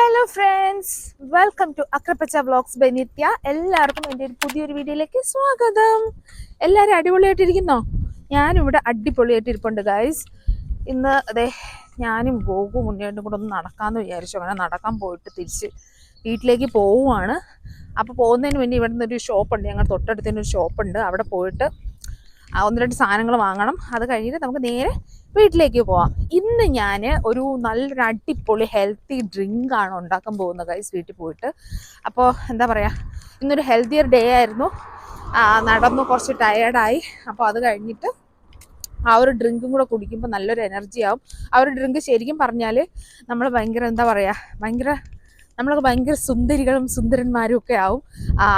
Hello friends welcome to അക്രപ്പച്ച vlogs by Nithya എല്ലാവർക്കും എന്റെ ഒരു പുതിയൊരു വീഡിയോയിലേക്ക് സ്വാഗതം. എല്ലാവരും അടിപൊളിയായിട്ടിരിക്കുന്നോ? ഞാനിവിടെ അടിപൊളിയായിട്ട് ഇരിപ്പുണ്ട് ഗൈസ് ഇന്ന് അതെ ഞാനും ഗോകും മുന്നേട്ടും കൂടെ ഒന്ന് നടക്കാമെന്ന് വിചാരിച്ചു. അങ്ങനെ നടക്കാൻ പോയിട്ട് തിരിച്ച് വീട്ടിലേക്ക് പോവുകയാണ് അപ്പോൾ പോകുന്നതിന് മുന്നേ ഇവിടെ നിന്നൊരു ഷോപ്പുണ്ട് ഞങ്ങളുടെ തൊട്ടടുത്തൊരു ഒരു ഷോപ്പുണ്ട് അവിടെ പോയിട്ട് ഒന്ന് രണ്ട് സാധനങ്ങൾ വാങ്ങണം. അത് കഴിഞ്ഞിട്ട് നമുക്ക് നേരെ വീട്ടിലേക്ക് പോവാം. ഇന്ന് ഞാൻ ഒരു നല്ലൊരു അടിപൊളി ഹെൽത്തി ഡ്രിങ്ക് ആണ് ഉണ്ടാക്കാൻ പോകുന്നത് ഗൈസ് വീട്ടിൽ പോയിട്ട്. അപ്പോൾ എന്താ പറയുക ഇന്നൊരു ഹെൽത്തിയർ ഡേ ആയിരുന്നു. നടന്നു കുറച്ച് ടയേർഡായി അപ്പോൾ അത് കഴിഞ്ഞിട്ട് ആ ഒരു ഡ്രിങ്കും കൂടെ കുടിക്കുമ്പോൾ നല്ലൊരു എനർജി ആവും. ആ ഒരു ഡ്രിങ്ക് ശരിക്കും പറഞ്ഞാൽ നമ്മൾ ഭയങ്കര എന്താ പറയുക ഭയങ്കര നമ്മളൊക്കെ ഭയങ്കര സുന്ദരികളും സുന്ദരന്മാരും ഒക്കെ ആവും.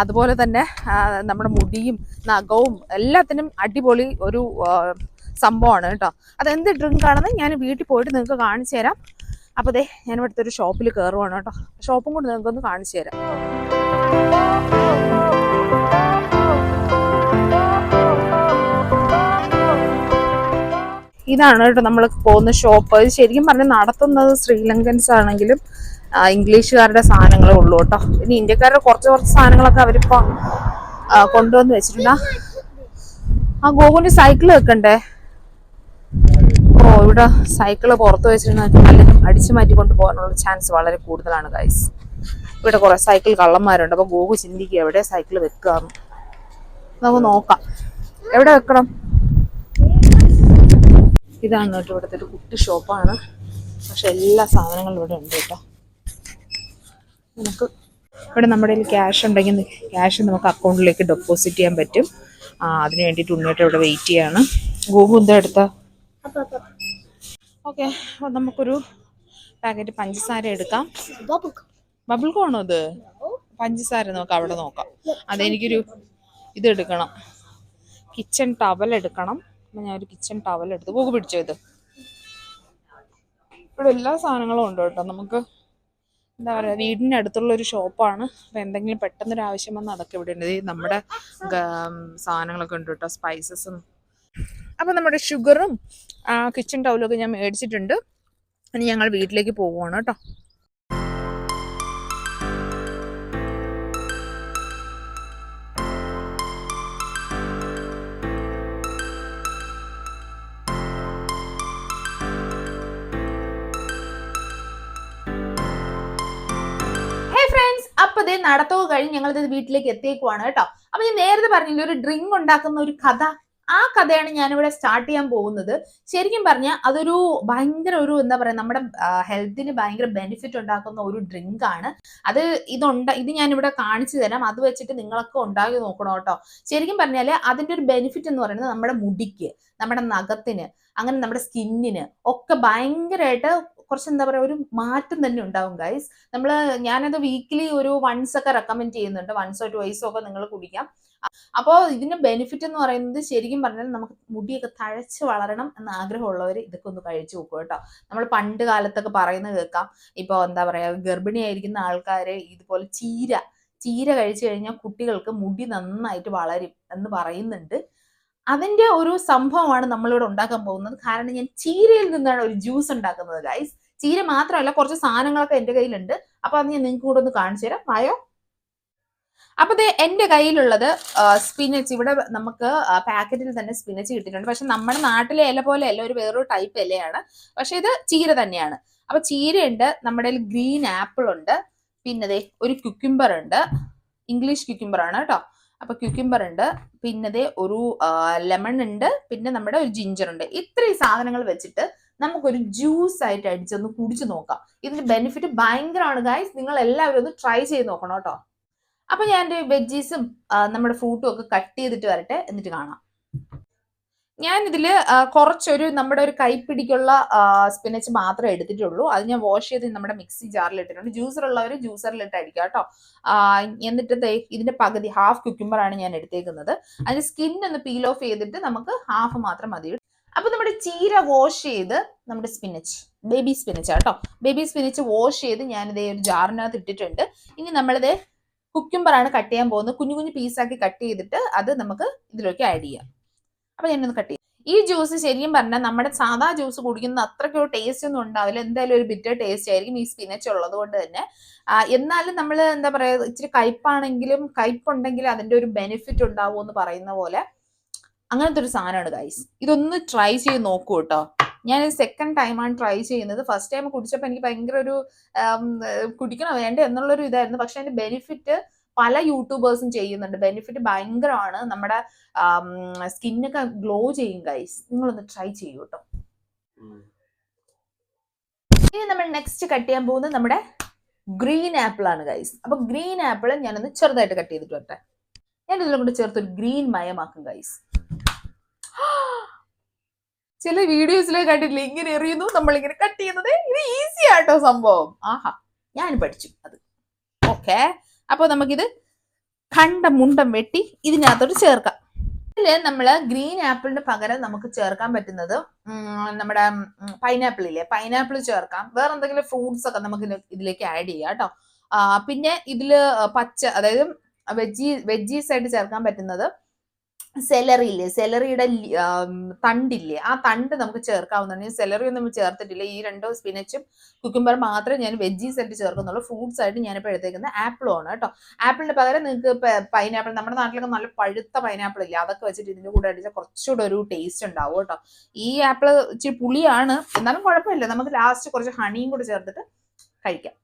അതുപോലെ തന്നെ നമ്മുടെ മുടിയും നഖവും എല്ലാത്തിനും അടിപൊളി ഒരു സംഭവമാണ് കേട്ടോ. അതെന്ത് ഡ്രിങ്ക് ആണെന്ന് ഞാൻ വീട്ടിൽ പോയിട്ട് നിങ്ങൾക്ക് കാണിച്ചു തരാം. അപ്പോൾ ദേ ഞാൻ ഇവിടുത്തെ ഒരു ഷോപ്പിൽ കയറുവാണ് കേട്ടോ. ഷോപ്പും കൂടി നിങ്ങൾക്കൊന്ന് കാണിച്ചു തരാം. ഇതാണ് കേട്ടോ നമ്മൾ പോകുന്ന ഷോപ്പ് ശരിക്കും പറഞ്ഞാൽ നടത്തുന്നത് ശ്രീലങ്കൻസ് ആണെങ്കിലും ഇംഗ്ലീഷുകാരുടെ സാധനങ്ങളേ ഉള്ളൂ കേട്ടോ. ഇനി ഇന്ത്യക്കാരുടെ കുറച്ച് കുറച്ച് സാധനങ്ങളൊക്കെ അവരിപ്പോ കൊണ്ടുവന്ന് വെച്ചിട്ടുണ്ട്. ആ ഗോകുലിന് സൈക്കിൾ വെക്കണ്ടേ? ഓ ഇവിടെ സൈക്കിൾ പുറത്ത് വെച്ചിരുന്ന പലരും അടിച്ചു മാറ്റി കൊണ്ടുപോകാനുള്ള ചാൻസ് വളരെ കൂടുതലാണ് ഗൈസ് ഇവിടെ കുറെ സൈക്കിൾ കള്ളന്മാരുണ്ട്. അപ്പൊ ഗോകു ചിന്തിക്കുക എവിടെ സൈക്കിൾ വെക്കാന്ന്. നമുക്ക് നോക്കാം. എവിടെ വെക്കണം? ഇതാണ് കേട്ടോ ഇവിടുത്തെ ഒരു കുട്ടി ഷോപ്പാണ് പക്ഷെ എല്ലാ സാധനങ്ങളും ഇവിടെ ഉണ്ട് കേട്ടോ. നമുക്ക് ഇവിടെ നമ്മുടെ കയ്യിൽ ക്യാഷ് ഉണ്ടെങ്കിൽ ക്യാഷ് നമുക്ക് അക്കൗണ്ടിലേക്ക് ഡെപ്പോസിറ്റ് ചെയ്യാൻ പറ്റും. ആ അതിന് വേണ്ടിയിട്ട് ഉണ്ണിയിട്ട് ഇവിടെ വെയിറ്റ് ചെയ്യാണ്. ഗോപു എന്താ എടുത്ത? ഓക്കെ അപ്പം നമുക്കൊരു പാക്കറ്റ് പഞ്ചസാര എടുക്കാം. ബബിൾ കോണോ ഇത്? പഞ്ചസാര നമുക്ക് അവിടെ നോക്കാം. അതെനിക്കൊരു ഇത് എടുക്കണം. കിച്ചൺ ടവൽ എടുക്കണം. അപ്പം ഞാൻ ഒരു കിച്ചൺ ടവൽ എടുത്ത്. പൂക്ക് പിടിച്ചോ ഇത്? ഇവിടെ എല്ലാ സാധനങ്ങളും ഉണ്ട് കേട്ടോ. നമുക്ക് എന്താ പറയുക വീടിന്റെ അടുത്തുള്ള ഒരു ഷോപ്പാണ്. അപ്പം എന്തെങ്കിലും പെട്ടെന്നൊരു ആവശ്യം വന്നാൽ അതൊക്കെ ഇവിടെ ഉണ്ട്. നമ്മുടെ സാധനങ്ങളൊക്കെ ഉണ്ട് കേട്ടോ സ്പൈസസും അപ്പം നമ്മുടെ ഷുഗറും കിച്ചൺ ടൗലും ഒക്കെ ഞാൻ മേടിച്ചിട്ടുണ്ട്. ഇനി ഞങ്ങൾ വീട്ടിലേക്ക് പോവുകയാണ് കേട്ടോ. ഫ്രണ്ട്സ് അപ്പൊ ഇതേ നടത്തവ് കഴിഞ്ഞ് ഞങ്ങളിത് വീട്ടിലേക്ക് എത്തിയേക്കുവാണ് കേട്ടോ. അപ്പൊ ഞാൻ നേരത്തെ പറഞ്ഞില്ല ഒരു ഡ്രിങ്ക് ഉണ്ടാക്കുന്ന ഒരു കഥ. ആ കഥയാണ് ഞാനിവിടെ സ്റ്റാർട്ട് ചെയ്യാൻ പോകുന്നത്. ശരിക്കും പറഞ്ഞാൽ അതൊരു ഭയങ്കര ഒരു എന്താ പറയാ നമ്മുടെ ഹെൽത്തിന് ഭയങ്കര ബെനിഫിറ്റ് ഉണ്ടാക്കുന്ന ഒരു ഡ്രിങ്ക് ആണ്. അത് ഇതുണ്ട ഇത് ഞാനിവിടെ കാണിച്ചു തരാം. അത് വെച്ചിട്ട് നിങ്ങളൊക്കെ ഉണ്ടാക്കി നോക്കണം കേട്ടോ. ശരിക്കും പറഞ്ഞാൽ അതിന്റെ ഒരു ബെനിഫിറ്റ് എന്ന് പറയുന്നത് നമ്മുടെ മുടിക്ക് നമ്മുടെ നഖത്തിന് അങ്ങനെ നമ്മുടെ സ്കിന്നിന് ഒക്കെ ഭയങ്കരമായിട്ട് കുറച്ച് എന്താ പറയുക ഒരു മാറ്റം തന്നെ ഉണ്ടാവും ഗൈസ് നമ്മൾ ഞാനത് വീക്കിലി ഒരു വൺസ് ഒക്കെ റെക്കമെൻഡ് ചെയ്യുന്നുണ്ട്. വൺസോ ട്വൈസോ ഒക്കെ നിങ്ങൾ കുടിക്കാം. അപ്പോൾ ഇതിന്റെ ബെനിഫിറ്റ് എന്ന് പറയുന്നത് ശരിക്കും പറഞ്ഞാൽ നമുക്ക് മുടിയൊക്കെ തഴച്ച് വളരണം എന്ന് ആഗ്രഹമുള്ളവർ ഇതൊക്കെ ഒന്ന് കഴിച്ചു നോക്കുക കേട്ടോ. നമ്മൾ പണ്ട് കാലത്തൊക്കെ പറയുന്നത് കേൾക്കാം. ഇപ്പോൾ എന്താ പറയുക ഗർഭിണിയായിരിക്കുന്ന ആൾക്കാർ ഇതുപോലെ ചീര ചീര കഴിച്ചു കഴിഞ്ഞാൽ കുട്ടികൾക്ക് മുടി നന്നായിട്ട് വളരും എന്ന് പറയുന്നുണ്ട്. അതിന്റെ ഒരു സംഭവമാണ് നമ്മളിവിടെ ഉണ്ടാക്കാൻ പോകുന്നത്. കാരണം ഞാൻ ചീരയിൽ നിന്നാണ് ഒരു ജ്യൂസ് ഉണ്ടാക്കുന്നത് ഗൈസ് ചീര മാത്രമല്ല കുറച്ച് സാധനങ്ങളൊക്കെ എന്റെ കയ്യിലുണ്ട്. അപ്പൊ അത് ഞാൻ നിങ്ങൾക്ക് കൂടെ ഒന്ന് കാണിച്ചു തരാം. വായോ? അപ്പൊ എന്റെ കയ്യിലുള്ളത് സ്പിനച്ച് ഇവിടെ നമുക്ക് പാക്കറ്റിൽ തന്നെ സ്പിനച്ച് കിട്ടിയിട്ടുണ്ട്. പക്ഷെ നമ്മുടെ നാട്ടിലെ ഇല പോലെ അല്ല ഒരു വേറൊരു ടൈപ്പ് ഇലയാണ്. പക്ഷെ ഇത് ചീര തന്നെയാണ്. അപ്പൊ ചീരയുണ്ട് നമ്മുടെ ഗ്രീൻ ആപ്പിൾ ഉണ്ട്. പിന്നെ ദേ ഒരു ക്യുക്യുംബർ ഉണ്ട്. ഇംഗ്ലീഷ് ക്യുക്യുംബർ ആണ് കേട്ടോ. അപ്പൊ ക്യുക്യുംബർ ഉണ്ട്. പിന്നെ ദേ ഒരു ലെമൺ ഉണ്ട്. പിന്നെ നമ്മുടെ ഒരു ജിഞ്ചർ ഉണ്ട്. ഇത്രയും സാധനങ്ങൾ വെച്ചിട്ട് നമുക്കൊരു ജ്യൂസ് ആയിട്ട് അടിച്ചൊന്ന് കുടിച്ചു നോക്കാം. ഇതിന്റെ ബെനിഫിറ്റ് ഭയങ്കരമാണ് ഗായ്സ് നിങ്ങൾ എല്ലാവരും ഒന്ന് ട്രൈ ചെയ്ത് നോക്കണം കേട്ടോ. അപ്പൊ ഞാൻ എന്റെ വെജീസും നമ്മുടെ ഫ്രൂട്ടും ഒക്കെ കട്ട് ചെയ്തിട്ട് വരട്ടെ എന്നിട്ട് കാണാം. ഞാൻ ഇതിൽ കുറച്ചൊരു നമ്മുടെ ഒരു കൈപ്പിടിക്കുള്ള സ്പിനച്ച് മാത്രമേ എടുത്തിട്ടുള്ളൂ. അത് ഞാൻ വാഷ് ചെയ്ത് നമ്മുടെ മിക്സി ജാറിൽ ഇട്ടിട്ടുണ്ട്. ജ്യൂസർ ഉള്ളവർ ജ്യൂസറിലിട്ട് അടിക്കുക കേട്ടോ. എന്നിട്ട് ഇതിന്റെ പകുതി ഹാഫ് കുക്കുംബർ ആണ് ഞാൻ എടുത്തേക്കുന്നത്. അതിന്റെ സ്കിൻ ഒന്ന് പീൽ ഓഫ് ചെയ്തിട്ട് നമുക്ക് ഹാഫ് മാത്രം മതി അപ്പൊ നമ്മുടെ ചീര വാഷ് ചെയ്ത് നമ്മുടെ സ്പിനച്ച് ബേബി സ്പിനച്ച് കേട്ടോ ബേബി സ്പിനച്ച് വാഷ് ചെയ്ത് ഞാനിത് ഒരു ജാറിനകത്ത് ഇട്ടിട്ടുണ്ട്. ഇനി നമ്മളിത് കുക്കുംബർ ആണ് കട്ട് ചെയ്യാൻ പോകുന്നത്. കുഞ്ഞു കുഞ്ഞു പീസാക്കി കട്ട് ചെയ്തിട്ട് അത് നമുക്ക് ഇതിലേക്ക് ആഡ് ചെയ്യാം. അപ്പൊ ഞാനൊന്ന് കട്ട് ചെയ്യാം. ഈ ജ്യൂസ് ശരിക്കും പറഞ്ഞാൽ നമ്മുടെ സാധാ ജ്യൂസ് കുടിക്കുന്ന അത്രയ്ക്കൊരു ടേസ്റ്റ് ഒന്നും ഉണ്ടാവില്ല. എന്തായാലും ഒരു ബിറ്റർ ടേസ്റ്റ് ആയിരിക്കും ഈ സ്പിനച്ച് ഉള്ളത് കൊണ്ട് തന്നെ. എന്നാലും നമ്മൾ എന്താ പറയുക ഇച്ചിരി കയ്പാണെങ്കിലും കയ്പുണ്ടെങ്കിലും അതിന്റെ ഒരു ബെനിഫിറ്റ് ഉണ്ടാവും എന്ന് പറയുന്ന പോലെ അങ്ങനത്തെ ഒരു സാധനമാണ് ഗൈസ് ഇതൊന്ന് ട്രൈ ചെയ്ത് നോക്കൂ കേട്ടോ ഞാൻ സെക്കൻഡ് ടൈമാണ് ട്രൈ ചെയ്യുന്നത്. ഫസ്റ്റ് ടൈം കുടിച്ചപ്പോൾ എനിക്ക് ഭയങ്കര ഒരു കുടിക്കണം വേണ്ട എന്നുള്ളൊരു ഇതായിരുന്നു. പക്ഷെ അതിന്റെ ബെനിഫിറ്റ് പല യൂട്യൂബേഴ്സും ചെയ്യുന്നുണ്ട്. ബെനിഫിറ്റ് ഭയങ്കരമാണ്. നമ്മുടെ സ്കിന്നൊക്കെ ഗ്ലോ ചെയ്യും ഗൈസ് നിങ്ങളൊന്ന് ട്രൈ ചെയ്യൂ കേട്ടോ ഇനി നമ്മൾ നെക്സ്റ്റ് കട്ട് ചെയ്യാൻ പോകുന്നത് നമ്മുടെ ഗ്രീൻ ആപ്പിൾ ആണ് ഗൈസ് അപ്പൊ ഗ്രീൻ ആപ്പിൾ ഞാനൊന്ന് ചെറുതായിട്ട് കട്ട് ചെയ്തിട്ട് വരട്ടെ. ഞാൻ ഇതിലും കൂടെ ചേർത്ത് ഒരു ഗ്രീൻ മയമാക്കും ഗൈസ് ചില വീഡിയോസിലെ കണ്ടിട്ടില്ല ഇങ്ങനെ എറിയുന്നു നമ്മൾ ഇങ്ങനെ കട്ട് ചെയ്യുന്നത്. ഇത് ഈസി ആട്ടോ സംഭവം. ആഹാ ഞാൻ പഠിച്ചു അത്. ഓക്കെ അപ്പൊ നമുക്കിത് കണ്ട മുണ്ടം വെട്ടി ഇതിനകത്തോട്ട് ചേർക്കാം. ഇതിൽ നമ്മൾ ഗ്രീൻ ആപ്പിളിന് പകരം നമുക്ക് ചേർക്കാൻ പറ്റുന്നത് നമ്മുടെ പൈനാപ്പിൾ ഇല്ലേ? പൈനാപ്പിൾ ചേർക്കാം. വേറെ എന്തെങ്കിലും ഫ്രൂട്ട്സ് ഒക്കെ നമുക്ക് ഇതിലേക്ക് ആഡ് ചെയ്യാം കേട്ടോ. പിന്നെ ഇതിൽ പച്ച അതായത് വെജി വെജീസ് ആയിട്ട് ചേർക്കാൻ പറ്റുന്നത് സെലറി ഇല്ലേ സെലറിയുടെ തണ്ടില്ലേ? ആ തണ്ട് നമുക്ക് ചേർക്കാവുന്നതാണ്. ഞാൻ സെലറി ഒന്നും ചേർത്തിട്ടില്ല. ഈ രണ്ടോ സ്പിനച്ചും കുക്കുംബർ മാത്രമേ ഞാൻ വെജീസ് ആയിട്ട് ചേർക്കുന്നുള്ളൂ. ഫ്രൂട്ട്സ് ആയിട്ട് ഞാനിപ്പോൾ എടുത്തേക്കുന്നത് ആപ്പിളും ആണ് കേട്ടോ. ആപ്പിളിന് പകരം നിങ്ങൾക്ക് പൈനാപ്പിൾ നമ്മുടെ നാട്ടിലൊക്കെ നല്ല പഴുത്ത പൈനാപ്പിൾ ഇല്ലേ? അതൊക്കെ വെച്ചിട്ട് ഇതിന്റെ കൂടെ അടിച്ചാൽ കുറച്ചുകൂടെ ഒരു ടേസ്റ്റ് ഉണ്ടാവും കേട്ടോ. ഈ ആപ്പിൾ ഇച്ചിരി പുളിയാണ്. എന്നാലും കുഴപ്പമില്ല. നമുക്ക് ലാസ്റ്റ് കുറച്ച് ഹണിയും കൂടെ ചേർത്തിട്ട് കഴിക്കാം.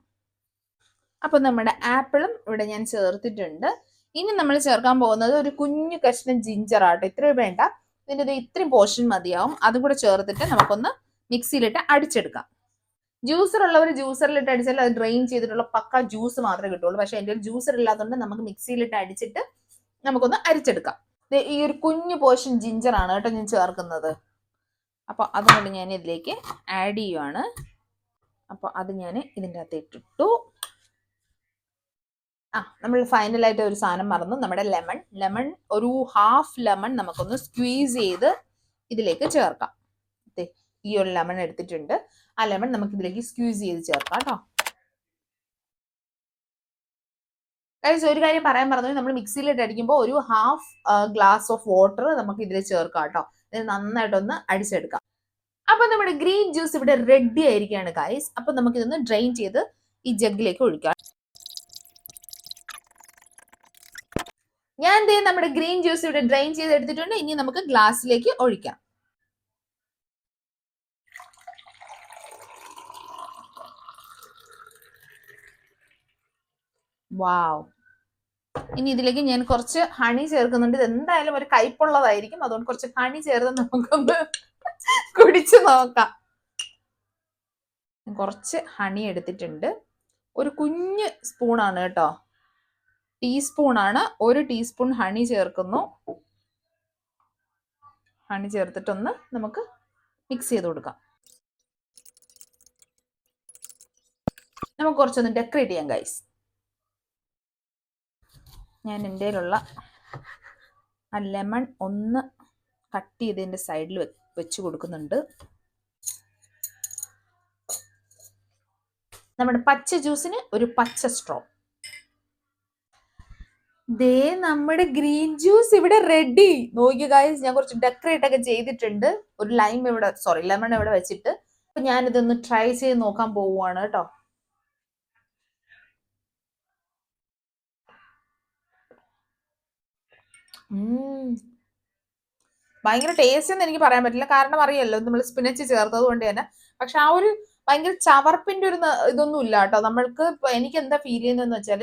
അപ്പൊ നമ്മുടെ ആപ്പിളും ഇവിടെ ഞാൻ ചേർത്തിട്ടുണ്ട്. ഇനി നമ്മൾ ചേർക്കാൻ പോകുന്നത് ഒരു കുഞ്ഞു കഷ്ണം ജിഞ്ചർ ആട്ടോ. ഇത്രയും വേണ്ട. ഇതിന്റെ ഇത് ഇത്രയും പോർഷൻ മതിയാവും. അതും കൂടെ ചേർത്തിട്ട് നമുക്കൊന്ന് മിക്സിയിലിട്ട് അടിച്ചെടുക്കാം. ജ്യൂസർ ഉള്ളവർ ജ്യൂസറിലിട്ട് അടിച്ചാൽ അത് ഡ്രെയിൻ ചെയ്തിട്ടുള്ള പക്ക ജ്യൂസ് മാത്രമേ കിട്ടുള്ളൂ. പക്ഷെ എന്റെ ഒരു ജ്യൂസർ ഇല്ലാത്തതുകൊണ്ട് നമുക്ക് മിക്സിയിലിട്ട് അടിച്ചിട്ട് നമുക്കൊന്ന് അരിച്ചെടുക്കാം. ഈ ഒരു കുഞ്ഞു പോർഷൻ ജിഞ്ചർ ആണ് കേട്ടോ ഞാൻ ചേർക്കുന്നത്. അപ്പോൾ അതുകൊണ്ട് ഞാൻ ഇതിലേക്ക് ആഡ് ചെയ്യുവാണ്. അപ്പോൾ അത് ഞാൻ ഇതിന്റെ അകത്ത് ഇട്ടിട്ടു. ആ നമ്മൾ ഫൈനലായിട്ട് ഒരു സാധനം മറന്നു. നമ്മുടെ ലെമൺ ലെമൺ ഒരു ഹാഫ് ലെമൺ നമുക്കൊന്ന് സ്ക്വീസ് ചെയ്ത് ഇതിലേക്ക് ചേർക്കാം. ഈ ഒരു ലെമൺ എടുത്തിട്ടുണ്ട്. ആ ലെമൺ നമുക്ക് ഇതിലേക്ക് സ്ക്യൂസ് ചെയ്ത് ചേർക്കാം കേട്ടോ കഴിച്ച് ഒരു കാര്യം പറയാൻ പറഞ്ഞു നമ്മൾ മിക്സിയിലിട്ട് അടിക്കുമ്പോൾ ഒരു ഹാഫ് ഗ്ലാസ് ഓഫ് വാട്ടർ നമുക്ക് ഇതിൽ ചേർക്കാം കേട്ടോ ഇത് നന്നായിട്ടൊന്ന് അടിച്ചെടുക്കാം. അപ്പൊ നമ്മുടെ ഗ്രീൻ ജ്യൂസ് ഇവിടെ റെഡി ആയിരിക്കുകയാണ് കായ്സ് അപ്പൊ നമുക്ക് ഇതൊന്ന് ഡ്രെയിൻ ചെയ്ത് ഈ ജഗ്ഗിലേക്ക് ഒഴിക്കാം. ഞാൻ എന്ത് ചെയ്യും? നമ്മുടെ ഗ്രീൻ ജ്യൂസ് ഇവിടെ ഡ്രെയിൻ ചെയ്ത് എടുത്തിട്ടുണ്ട് ഇനി നമുക്ക് ഗ്ലാസ്സിലേക്ക് ഒഴിക്കാം. വാവ്. ഇനി ഇതിലേക്ക് ഞാൻ കുറച്ച് ഹണി ചേർക്കുന്നുണ്ട്. ഇത് എന്തായാലും ഒരു കയ്പുള്ളതായിരിക്കും. അതുകൊണ്ട് കുറച്ച് ഹണി ചേർത്ത് നമുക്കൊന്ന് കുടിച്ചു നോക്കാം. കുറച്ച് ഹണി എടുത്തിട്ടുണ്ട്. ഒരു കുഞ്ഞ് സ്പൂണാണ് കേട്ടോ. ടീസ്പൂണാണ് ഒരു ടീസ്പൂൺ ഹണി ചേർക്കുന്നു. ഹണി ചേർത്തിട്ടൊന്ന് നമുക്ക് മിക്സ് ചെയ്ത് കൊടുക്കാം. നമുക്ക് കുറച്ചൊന്ന് ഡെക്കറേറ്റ് ചെയ്യാം ഗൈസ് ഞാൻ എന്റെ കയ്യിലുള്ള ആ ലെമൺ ഒന്ന് കട്ട് ചെയ്തതിന്റെ സൈഡിൽ വെച്ച് കൊടുക്കുന്നുണ്ട്. നമ്മുടെ പച്ച ജ്യൂസിന് ഒരു പച്ച സ്ട്രോ ദേ നമ്മുടെ ഗ്രീൻ ജ്യൂസ് ഇവിടെ റെഡി നോക്കിയ ഗായ്സ് ഞാൻ കുറച്ച് ഡെക്കറേറ്റ് ഒക്കെ ചെയ്തിട്ടുണ്ട്. ഒരു ലൈം ഇവിടെ സോറി ലെമൺ ഇവിടെ വെച്ചിട്ട്. അപ്പൊ ഞാനിതൊന്ന് ട്രൈ ചെയ്ത് നോക്കാൻ പോവുകയാണ് കേട്ടോ. ഭയങ്കര ടേസ്റ്റ് എന്ന് എനിക്ക് പറയാൻ പറ്റില്ല. കാരണം അറിയാലോ നമ്മൾ സ്പിനച്ച് ചേർത്തത് കൊണ്ട് തന്നെ. പക്ഷെ ആ ഒരു ഭയങ്കര ചവർപ്പിന്റെ ഒരു ഇതൊന്നും ഇല്ല കേട്ടോ. നമ്മൾക്ക് എനിക്ക് എന്താ ഫീൽ ചെയ്യുന്നതെന്ന് വെച്ചാൽ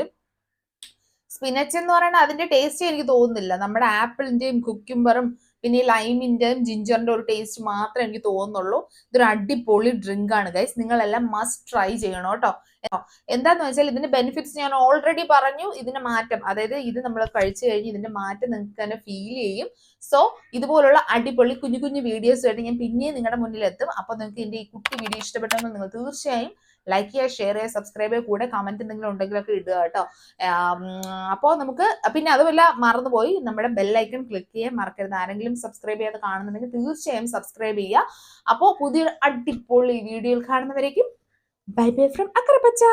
സ്പിനച്ച് എന്ന് പറയുന്നത് അതിന്റെ ടേസ്റ്റ് എനിക്ക് തോന്നുന്നില്ല. നമ്മുടെ ആപ്പിളിന്റെയും കുക്കുംബറും പിന്നെ ഈ ലൈമിന്റെയും ജിഞ്ചറിന്റെ ഒരു ടേസ്റ്റ് മാത്രമേ എനിക്ക് തോന്നുന്നുള്ളൂ. ഇതൊരു അടിപൊളി ഡ്രിങ്ക് ആണ് ഗൈസ് നിങ്ങളെല്ലാം മസ്റ്റ് ട്രൈ ചെയ്യണം കേട്ടോ. എന്താന്ന് വെച്ചാൽ ഇതിന്റെ ബെനിഫിറ്റ്സ് ഞാൻ ഓൾറെഡി പറഞ്ഞു. ഇതിന്റെ മാറ്റം അതായത് ഇത് നമ്മൾ കഴിച്ചു കഴിഞ്ഞ് ഇതിന്റെ മാറ്റം നിങ്ങൾക്ക് തന്നെ ഫീൽ ചെയ്യും. സോ ഇതുപോലുള്ള അടിപൊളി കുഞ്ഞു കുഞ്ഞു വീഡിയോസ് ആയിട്ട് ഞാൻ പിന്നെയും നിങ്ങളുടെ മുന്നിൽ എത്തും അപ്പൊ നിങ്ങൾക്ക് എന്റെ ഈ കുട്ടി വീഡിയോ ഇഷ്ടപ്പെട്ടെങ്കിൽ നിങ്ങൾ തീർച്ചയായും ലൈക്ക് ചെയ്യുക ഷെയർ ചെയ്യുക സബ്സ്ക്രൈബ് ചെയ്യുക കൂടെ കമന്റ് എന്തെങ്കിലും ഉണ്ടെങ്കിലൊക്കെ ഇടുക കേട്ടോ. അപ്പോൾ നമുക്ക് പിന്നെ അതുമല്ല മറന്നുപോയി നമ്മുടെ ബെല്ലൈക്കൺ ക്ലിക്ക് ചെയ്യാൻ മറക്കരുത്. ആരെങ്കിലും സബ്സ്ക്രൈബ് ചെയ്യാതെ കാണുന്നുണ്ടെങ്കിൽ തീർച്ചയായും സബ്സ്ക്രൈബ് ചെയ്യുക. അപ്പോൾ പുതിയ അടിപൊളി വീഡിയോയിൽ കാണുന്നവരേക്കും ബൈ ബൈ ഫ്രം അക്രപ്പച്ച.